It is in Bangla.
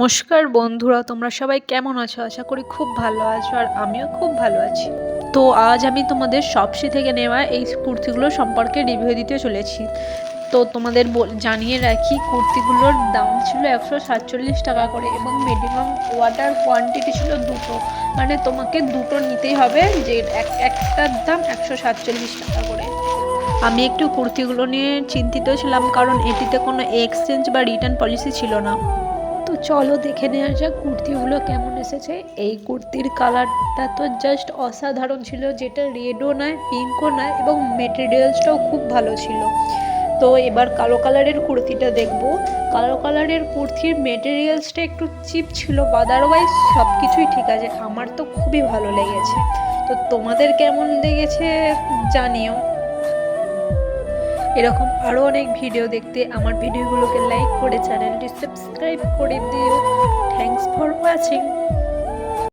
নমস্কার বন্ধুরা, তোমরা সবাই কেমন আছো? আশা করি খুব ভালো আছো আর আমিও খুব ভালো আছি। তো আজ আমি তোমাদের শপসি থেকে নেওয়া এই কুর্তিগুলো সম্পর্কে রিভিউ দিতে চলেছি। তো তোমাদের জানিয়ে রাখি, কুর্তিগুলোর দাম ছিল একশো সাতচল্লিশ টাকা করে এবং মিনিমাম ওয়াটার কোয়ান্টিটি ছিল দুটো। মানে তোমাকে দুটো নিতেই হবে যে এক, একটার দাম একশো সাতচল্লিশ টাকা করে। আমি একটু কুর্তিগুলো নিয়ে চিন্তিত ছিলাম কারণ এটিতে কোনো এক্সচেঞ্জ বা রিটার্ন পলিসি ছিল না। চলো দেখে নেওয়া যাক কুর্তিগুলো কেমন এসেছে। এই কুর্তির কালারটা তো জাস্ট অসাধারণ ছিল, যেটা রেডও নয়, পিঙ্কও নয় এবং মেটেরিয়ালসটাও খুব ভালো ছিল। তো এবার কালো কালারের কুর্তিটা দেখব। কালো কালারের কুর্তির মেটেরিয়ালসটা একটু চিপ ছিল আদারওয়াইজ সব কিছুই ঠিক আছে। আমার তো খুবই ভালো লেগেছে। তো তোমাদের কেমন লেগেছে জানিও। এরকম আরও অনেক ভিডিও দেখতে আমার ভিডিওগুলোকে লাইক করে চ্যানেলটি সাবস্ক্রাইব করে দিও। Thanks for watching